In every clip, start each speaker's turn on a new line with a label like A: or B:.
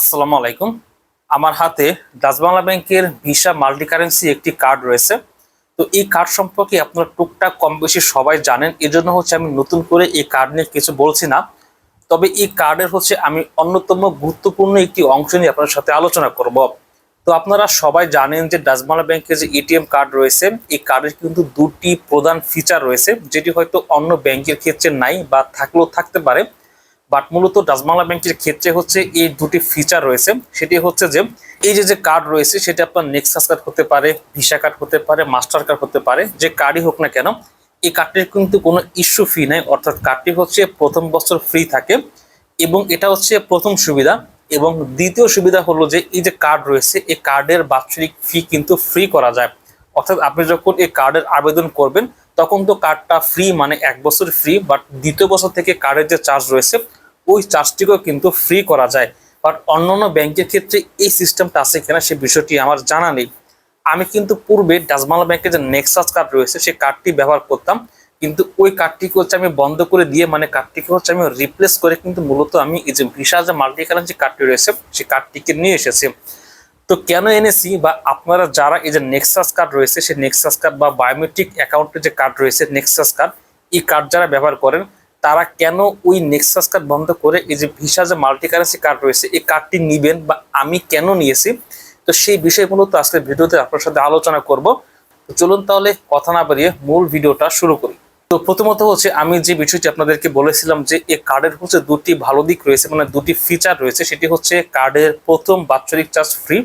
A: আসসালামু আলাইকুম। আমার হাতে ডাচ বাংলা ব্যাংকের ভিসা মাল্টি কারেন্সি একটি কার্ড রয়েছে। তো এই কার্ড সম্পর্কে আপনারা টুকটাক কম বেশি সবাই জানেন। এজন্য হচ্ছে আমি নতুন করে এই কার্ড নিয়ে কিছু বলছি না। তবে এই কার্ডের হচ্ছে আমি অন্যতম গুরুত্বপূর্ণ একটি অংশ নিয়ে আপনার সাথে আলোচনা করব। তো আপনারা সবাই জানেন যে ডাচ বাংলা ব্যাংকের যে এটিএম কার্ড রয়েছে, এই কার্ডের কিন্তু দুটি প্রধান ফিচার রয়েছে, যেটি হয়তো অন্য ব্যাংকের ক্ষেত্রে নাই বা থাকলেও থাকতে পারে। বাট মূলত ডাচ বাংলা ব্যাংকের ক্ষেত্রে হচ্ছে এই দুটি ফিচার রয়েছে। সেটি হচ্ছে যে, এই যে যে কার্ড রয়েছে, সেটা আপনার নেক্সাস কার্ড হতে পারে ভিসা কার্ড হতে পারে মাস্টার কার্ড হতে পারে, যে কার্ডই হোক না কেন, এই কার্ডটির কিন্তু কোনো ইস্যু ফি নাই। অর্থাৎ কার্ডটি হচ্ছে প্রথম বছর ফ্রি থাকে এবং এটা হচ্ছে প্রথম সুবিধা এবং দ্বিতীয় সুবিধা হলো যে, এই যে কার্ড রয়েছে, এই কার্ডের বাৎসরিক ফি কিন্তু ফ্রি করা যায়। অর্থাৎ আপনি যখন এই কার্ডের আবেদন করবেন, তখন তো কার্ডটা ফ্রি মানে এক বছর ফ্রি বাট দ্বিতীয় বছর থেকে কার্ডের যে চার্জ রয়েছে ওই চার্জটিকেও কিন্তু ফ্রি করা যায়। বাট অন্যান্য ব্যাংকের ক্ষেত্রে এই সিস্টেমটা আছে কিনা সে বিষয়টি আমার জানা নেই। আমি কিন্তু পূর্বে ডাজমালা ব্যাংকের যে নেক্সাস কার্ড রয়েছে, সেই কার্ডটি ব্যবহার করতাম। কিন্তু ওই কার্ডটিকে হচ্ছে আমি বন্ধ করে দিয়ে মানে কার্ডটিকে হচ্ছে আমি রিপ্লেস করে কিন্তু মূলত আমি এই যে ভিসা যে মাল্টি কারেন্সি কার্ডটি রয়েছে, সেই কার্ডটিকে নিয়ে এসেছি। তো কেন এনেছি বা আপনারা যারা এই যে নেক্সাস কার্ড রয়েছে, সেই নেক্সাস কার্ড বা বায়োমেট্রিক অ্যাকাউন্টের যে কার্ড রয়েছে নেক্সাস কার্ড এই কার্ড যারা ব্যবহার করেন তারা কেন ওই নেক্সাস কার্ড বন্ধ করে এই যে ভিসা যে মাল্টি কারেন্সি কার্ড রয়েছে, এই কার্ডটি নিবেন বা আমি কেন নিয়েছি? তো সেই বিষয় মূলত আজকের ভিডিওতে আপনার সাথে আলোচনা করব। চলুন তাহলে কথা না বাড়িয়ে মূল ভিডিওটা শুরু করি। তো প্রথমত হচ্ছে আমি যে বিষয়টি আপনাদেরকে বলেছিলাম যে এই কার্ডের হচ্ছে দুটি ভালো দিক রয়েছে মানে দুটি ফিচার রয়েছে, সেটি হচ্ছে কার্ডের প্রথম বাৎসরিক চার্জ ফ্রি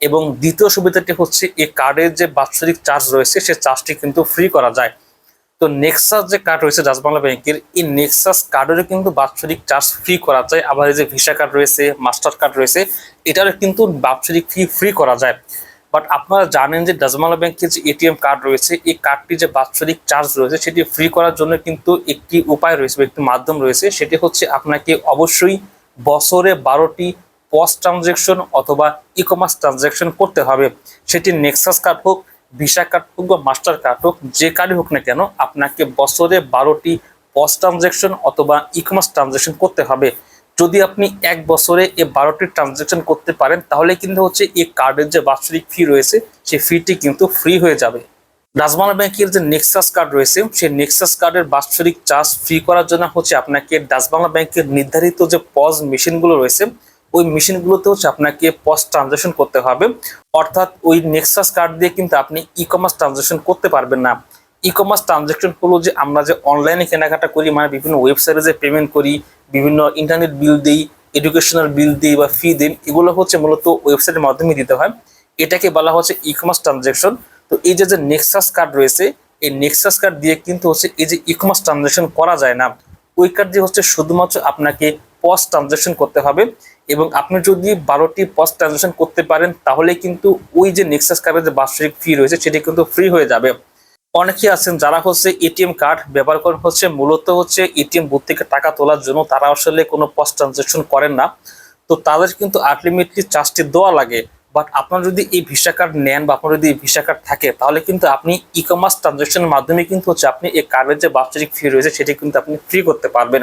A: এবং দ্বিতীয় সুবিধাটি হচ্ছে এই কার্ডের যে বাৎসরিক চার্জ রয়েছে, সে চার্জটি কিন্তু ফ্রি করা যায়। তো নেক্সাস যে কার্ড রয়েছে ডাচবাংলা ব্যাংকের এই নেক্সাস কার্ডেরও কিন্তু বাৎসরিক চার্জ ফ্রি করা যায়। আবার এই যে ভিসা কার্ড রয়েছে মাস্টার কার্ড রয়েছে, এটারও কিন্তু বাৎসরিক ফি ফ্রি করা যায়। বাট আপনারা জানেন যে ডাচবাংলা ব্যাংকের যে এটিএম কার্ড রয়েছে, এই কার্ডটি যে বাৎসরিক চার্জ রয়েছে, সেটি ফ্রি করার জন্য কিন্তু একটি উপায় রয়েছে বা একটি মাধ্যম রয়েছে, সেটি হচ্ছে আপনাকে অবশ্যই বছরে বারোটি পস্ট ট্রানজ্যাকশন অথবা ই কমার্স ট্রানজ্যাকশন করতে হবে। সেটি নেক্সাস কার্ড হোক ভিসা কার্ড হোক বা মাস্টার কার্ড হোক যে কার্ডই হোক না কেন, আপনাকে বছরে বারোটি পস্ট ট্রানজ্যাকশন অথবা ই কমার্স ট্রানজ্যাকশন করতে হবে। যদি আপনি এক বছরে এ বারোটি ট্রানজ্যাকশন করতে পারেন, তাহলে কিন্তু হচ্ছে এই কার্ডের যে বাৎসরিক ফি রয়েছে সেই ফিটি কিন্তু ফ্রি হয়ে যাবে। ডাচবাংলা ব্যাংকের যে নেক্সাস কার্ড রয়েছে, সেই নেক্সাস কার্ডের বাৎসরিক চার্জ ফ্রি করার জন্য হচ্ছে আপনাকে ডাচবাংলা ব্যাংকের নির্ধারিত যে পজ মেশিনগুলো রয়েছে ওই মেশিনগুলোতে হচ্ছে আপনাকে পস্ট ট্রানজাকশন করতে হবে। অর্থাৎ ওই নেক্সাস কার্ড দিয়ে কিন্তু আপনি ই কমার্স ট্রানজাকশন করতে পারবেন না। ই কমার্স ট্রানজাকশন হলো যে আমরা যে অনলাইনে কেনাকাটা করি মানে বিভিন্ন ওয়েবসাইটে যে পেমেন্ট করি, বিভিন্ন ইন্টারনেট বিল দিই এডুকেশনাল বিল দিই বা ফি দিই, এগুলো হচ্ছে মূলত ওয়েবসাইটের মাধ্যমে দিতে হয়। এটাকে বলা হচ্ছে ই কমার্স ট্রানজাকশন তো এই যে যে নেক্সাস কার্ড রয়েছে, এই নেক্সাস কার্ড দিয়ে কিন্তু হচ্ছে এই যে ই কমার্স ট্রানজাকশন করা যায় না। ওই কার্ড দিয়ে হচ্ছে শুধুমাত্র আপনাকে পস্ট ট্রানজাকশন করতে হবে। এবং আপনি যদি বারোটি পস্ট ট্রানজাকশন করতে পারেন, তাহলে কিন্তু ওই যে নেক্সাস কার্ডের যে বার্ষিক ফি রয়েছে, সেটি কিন্তু ফ্রি হয়ে যাবে। অনেকেই আছেন যারা হচ্ছে এটিএম কার্ড ব্যবহার করেন, হচ্ছে মূলত হচ্ছে এটিএম বুথ থেকে টাকা তোলার জন্য, তারা আসলে কোনো পস্ট ট্রানজাকশন করেন না। তো তাদের কিন্তু আলটিমেটলি চার্জটি দেওয়া লাগে। বাট আপনার যদি এই ভিসা কার্ড নেন বা আপনার যদি ভিসা কার্ড থাকে, তাহলে কিন্তু আপনি ই কমার্স ট্রানজাকশনের মাধ্যমে কিন্তু হচ্ছে আপনি এই কার্ডের যে বার্ষিক ফি রয়েছে, সেটি কিন্তু আপনি ফ্রি করতে পারবেন।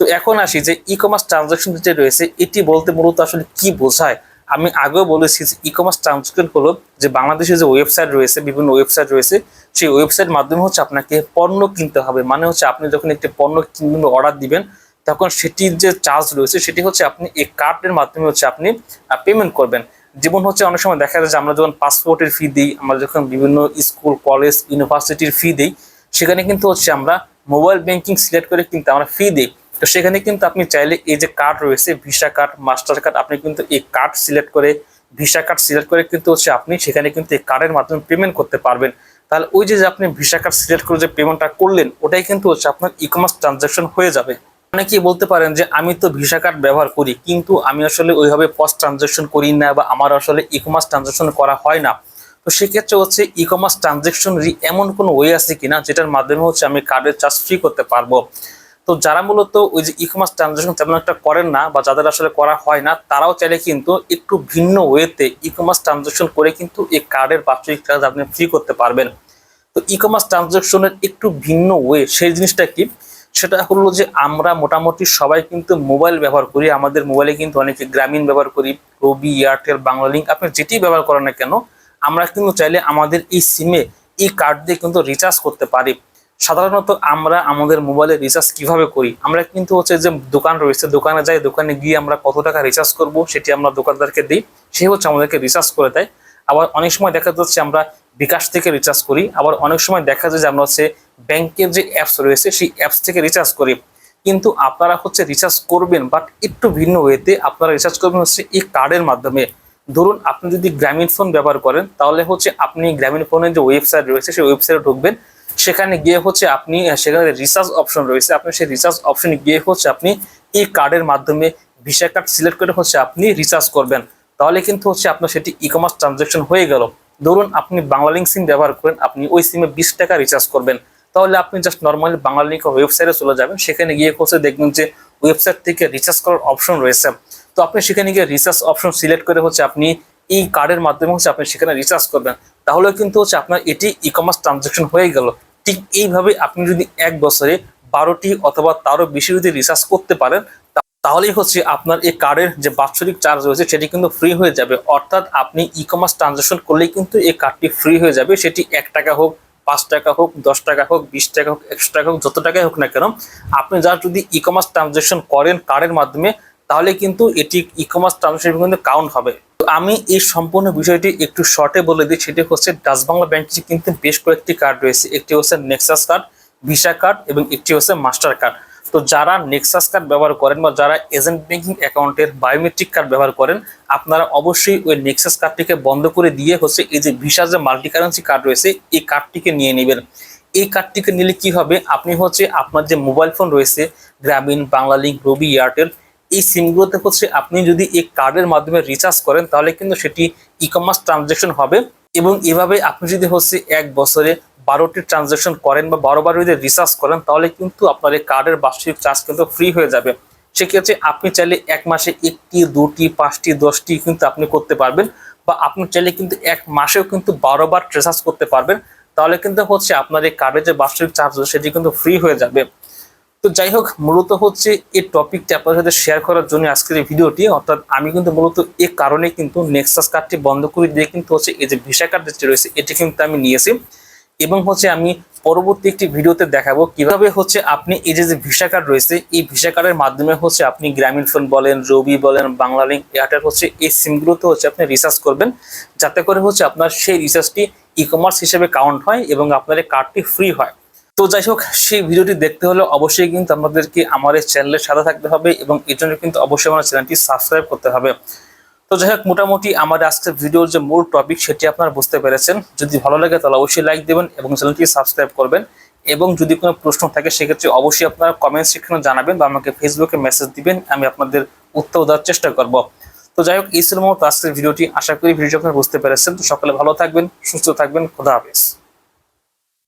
A: তো এখন আসি যে ই কমার্স ট্রানজাকশন যে রয়েছে, এটি বলতে মূলত আসলে কি বোঝায়? আমি আগেও বলেছি যে ই কমার্স ট্রানজাকশন হলো যে বাংলাদেশে যে ওয়েবসাইট রয়েছে, বিভিন্ন ওয়েবসাইট রয়েছে, সেই ওয়েবসাইট মাধ্যমে হচ্ছে আপনাকে পণ্য কিনতে হবে। মানে হচ্ছে আপনি যখন একটি পণ্য কিনবেন অর্ডার দিবেন, তখন সেটির যে চার্জ রয়েছে, সেটি হচ্ছে আপনি এই কার্ডের মাধ্যমে হচ্ছে আপনি পেমেন্ট করবেন। যেমন হচ্ছে অনেক সময় দেখা যায় যে আমরা যখন পাসপোর্টের ফি দিই, আমরা যখন বিভিন্ন স্কুল কলেজ ইউনিভার্সিটির ফি দিই, সেখানে কিন্তু হচ্ছে আমরা মোবাইল ব্যাংকিং সিলেক্ট করে কিন্তু আমরা ফি দিই। তো সেখানে কিন্তু আপনি চাইলে এই যে কার্ড রয়েছে ভিসা কার্ড মাস্টার কার্ড আপনি কিন্তু এই কার্ড সিলেক্ট করে ভিসা কার্ড সিলেক্ট করে কিন্তু হচ্ছে আপনি সেখানে কিন্তু এই কার্ডের মাধ্যমে পেমেন্ট করতে পারবেন। তাহলে ওই যে আপনি ভিসা কার্ড সিলেক্ট করে যে পেমেন্টটা করলেন, ওটাই কিন্তু হচ্ছে আপনার ই কমার্স ট্রানজাকশন হয়ে যাবে। অনেকেই বলতে পারেন যে, আমি তো ভিসা কার্ড ব্যবহার করি, কিন্তু আমি আসলে ওইভাবে পস্ট ট্রানজাকশন করি না বা আমার আসলে ই কমার্স ট্রানজাকশন করা হয় না। তো সেক্ষেত্রে হচ্ছে ই কমার্স ট্রানজাকশন এমন কোনো ওয়ে আছে কিনা, যেটার মাধ্যমে হচ্ছে আমি কার্ডের চার্জ ফ্রি করতে পারব? তো যারা মূলত ওই যে ই কমার্স ট্রানজাকশন তেমন একটা করেন না বা যাদের আসলে করা হয় না, তারাও চাইলে কিন্তু একটু ভিন্ন ওয়েতে ই কমার্স ট্রানজাকশন করে কিন্তু এই কার্ডের বাৎসরিক চার্জ আপনি ফ্রি করতে পারবেন। তো ই কমার্স ট্রানজাকশনের একটু ভিন্ন ওয়ে, সেই জিনিসটা কি? সেটা হলো যে আমরা মোটামুটি সবাই কিন্তু মোবাইল ব্যবহার করি, আমাদের মোবাইলে কিন্তু অনেকে গ্রামীণ ব্যবহার করি, রবি, এয়ারটেল, বাংলা লিঙ্ক আপনি যেটি ব্যবহার করেন না কেন, আমরা কিন্তু চাইলে আমাদের এই সিমে এই কার্ড দিয়ে কিন্তু রিচার্জ করতে পারি। সাধারণত আমরা আমাদের মোবাইলে রিচার্জ কীভাবে করি? আমরা কিন্তু হচ্ছে যে দোকান রয়েছে, দোকানে যাই, দোকানে গিয়ে আমরা কত টাকা রিচার্জ করব সেটি আমরা দোকানদারকে দিই। সে হচ্ছে আমাদেরকে রিচার্জ করে দেয়। আবার অনেক সময় দেখা যাচ্ছে আমরা বিকাশ থেকে রিচার্জ করি। আবার অনেক সময় দেখা যায় যে আমরা হচ্ছে ব্যাংকের যে অ্যাপস রয়েছে, সেই অ্যাপস থেকে রিচার্জ করি। কিন্তু আপনারা হচ্ছে রিচার্জ করবেন বাট একটু ভিন্ন ওয়েতে আপনারা রিচার্জ করবেন হচ্ছে এই কার্ডের মাধ্যমে। ধরুন আপনি যদি গ্রামীণ ফোন ব্যবহার করেন, তাহলে হচ্ছে আপনি গ্রামীণ ফোনের যে ওয়েবসাইট রয়েছে, সেই ওয়েবসাইটে ঢুকবেন। সেখানে গিয়ে হচ্ছে আপনি সেখানে রিচার্জ অপশন রয়েছে, আপনি সেই রিচার্জ অপশনে গিয়ে হচ্ছে আপনি এই কার্ডের মাধ্যমে ভিসা কার্ড সিলেক্ট করে হচ্ছে আপনি রিচার্জ করবেন। তাহলে কিন্তু হচ্ছে আপনার সেটি ই কমার্স ট্রানজাকশন হয়ে গেল। ধরুন আপনি বাংলালিঙ্ক সিম ব্যবহার করেন, আপনি ওই সিমে বিশ টাকা রিচার্জ করবেন। তাহলে আপনি জাস্ট নর্মালি বাংলালিঙ্ক ওয়েবসাইটে চলে যাবেন, সেখানে গিয়ে হচ্ছে দেখবেন যে ওয়েবসাইট থেকে রিচার্জ করার অপশন রয়েছে। তো আপনি সেখানে গিয়ে রিচার্জ অপশন সিলেক্ট করে হচ্ছে আপনি এই কার্ডের মাধ্যমে হচ্ছে আপনি সেখানে রিচার্জ করবেন। তাহলে কিন্তু হচ্ছে আপনার এটি ই কমার্স ট্রানজাকশন হয়ে গেল। ঠিক এইভাবে আপনি যদি এক বছরে বারোটি অথবা তারও বেশি যদি রিচার্জ করতে পারেন তাহলেই হচ্ছে আপনার এই কার্ডের যে বাৎসরিক চার্জ রয়েছে সেটি কিন্তু ফ্রি হয়ে যাবে। অর্থাৎ আপনি ই কমার্স ট্রানজাকশন করলেই কিন্তু এই কার্ডটি ফ্রি হয়ে যাবে। সেটি এক টাকা হোক, পাঁচ টাকা হোক, দশ টাকা হোক, বিশ টাকা হোক, একশো টাকা হোক, যত টাকাই হোক না কেন, আপনি যার যদি ই কমার্স ট্রানজাকশন করেন কার্ডের মাধ্যমে, তাহলে কিন্তু এটি ই কমার্স ট্রানজাকশন কিন্তু কাউন্ট হবে। আমি এই সম্পূর্ণ বিষয়টি একটু শর্টে বলে দিই, সেটি হচ্ছে ডাচ বাংলা ব্যাংকে কিন্তু বেশ কয়েকটি কার্ড রয়েছে। একটি হচ্ছে নেক্সাস কার্ড ভিসা কার্ড এবং একটি হচ্ছে মাস্টার কার্ড তো যারা নেক্সাস কার্ড ব্যবহার করেন বা যারা এজেন্ট ব্যাংকিং অ্যাকাউন্টের বায়োমেট্রিক কার্ড ব্যবহার করেন, আপনারা অবশ্যই ওই নেক্সাস কার্ডটিকে বন্ধ করে দিয়ে হচ্ছে এই যে ভিসা যে মাল্টি কারেন্সি কার্ড রয়েছে, এই কার্ডটিকে নিয়ে নেবেন। এই কার্ডটিকে নিলে কি হবে? আপনি হচ্ছে আপনার যে মোবাইল ফোন রয়েছে গ্রামীণ বাংলালিঙ্ক রবি এয়ারটেল এই সিমগুলোতে হচ্ছে আপনি যদি এই কার্ডের মাধ্যমে রিচার্জ করেন, তাহলে কিন্তু সেটি ই কমার্স ট্রানজাকশন হবে এবং এভাবে আপনি যদি হচ্ছে এক বছরে বারোটি ট্রানজাকশন করেন বা বারো বারো যদি রিচার্জ করেন, তাহলে কিন্তু আপনার এই কার্ডের বার্ষিক চার্জ কিন্তু ফ্রি হয়ে যাবে। সেক্ষেত্রে আপনি চাইলে এক মাসে একটি, দুটি, পাঁচটি, দশটি কিন্তু আপনি করতে পারবেন বা আপনি চাইলে কিন্তু এক মাসেও কিন্তু বারো বার রিচার্জ করতে পারবেন। তাহলে কিন্তু হচ্ছে আপনার এই কার্ডের যে বার্ষিক চার্জ সেটি কিন্তু ফ্রি হয়ে যাবে। তো যাই হোক, মূলত হচ্ছে এই টপিকটি আপনাদের সাথে শেয়ার করার জন্য আজকের এই ভিডিওটি। অর্থাৎ আমি কিন্তু মূলত এই কারণে কিন্তু নেক্সাস কার্ডটি বন্ধ করে দিয়ে কিন্তু হচ্ছে এই যে ভিসা কার্ড যেটি রয়েছে, এটি কিন্তু আমি নিয়েছি এবং হচ্ছে আমি পরবর্তী একটি ভিডিওতে দেখাবো কীভাবে হচ্ছে আপনি এই যে যে ভিসা কার্ড রয়েছে, এই ভিসা কার্ডের মাধ্যমে হচ্ছে আপনি গ্রামীণ ফোন বলেন, রবি বলেন বাংলালিঙ্ক এয়ারটেল হচ্ছে এই সিমগুলোতে হচ্ছে আপনি রিচার্জ করবেন। যাতে করে হচ্ছে আপনার সেই রিচার্জটি ই কমার্স হিসেবে কাউন্ট হয় এবং আপনার এই কার্ডটি ফ্রি হয়। তো যাই হোক, সেই ভিডিওটি দেখতে হলে অবশ্যই কিন্তু আমাদেরকে আমার এই চ্যানেলের সাথে থাকতে হবে এবং এর জন্য কিন্তু অবশ্যই আমার চ্যানেলটি সাবস্ক্রাইব করতে হবে। তো যাই হোক, মোটামুটি আমার আজকের ভিডিওর যে মূল টপিক সেটি আপনারা বুঝতে পেরেছেন। যদি ভালো লাগে তাহলে অবশ্যই লাইক দেবেন এবং চ্যানেলটি সাবস্ক্রাইব করবেন। এবং যদি কোনো প্রশ্ন থাকে সেক্ষেত্রে অবশ্যই আপনারা কমেন্ট সেকশনে জানাবেন বা আমাকে ফেসবুকে মেসেজ দিবেন, আমি আপনাদের উত্তর দেওয়ার চেষ্টা করব। তো যাই হোক, এই ছিল আজকের ভিডিওটি। আশা করি ভিডিওটি আপনারা বুঝতে পেরেছেন। তো সকলে ভালো থাকবেন, সুস্থ থাকবেন। খোদা হাফেজ।